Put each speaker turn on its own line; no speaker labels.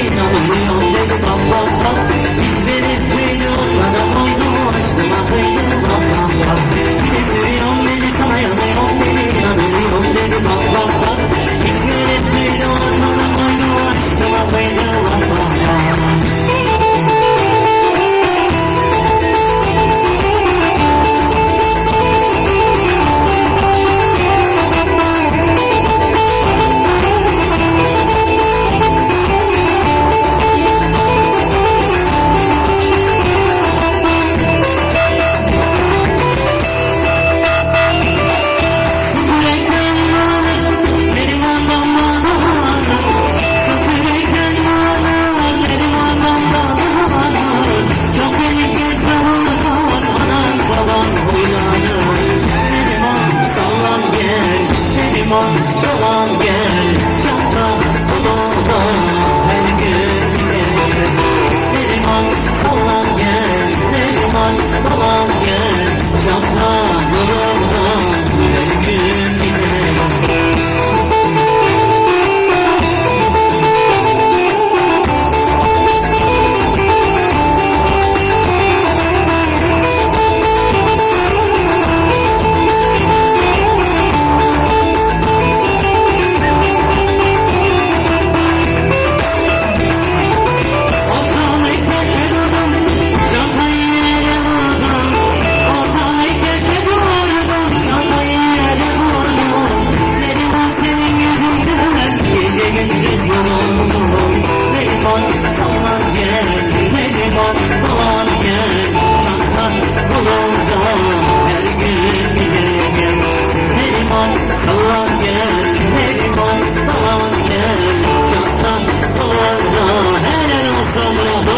Ain't no one real nigga, but one fuck Derman yalan gel. Yansam kulağına geçmez yolum Neriman sallan gel Neriman dolan gel Çantan kolunda. Her gün bize gel. Neriman sallan gel Neriman dolan gel Çantan kolunda. Helal olsun.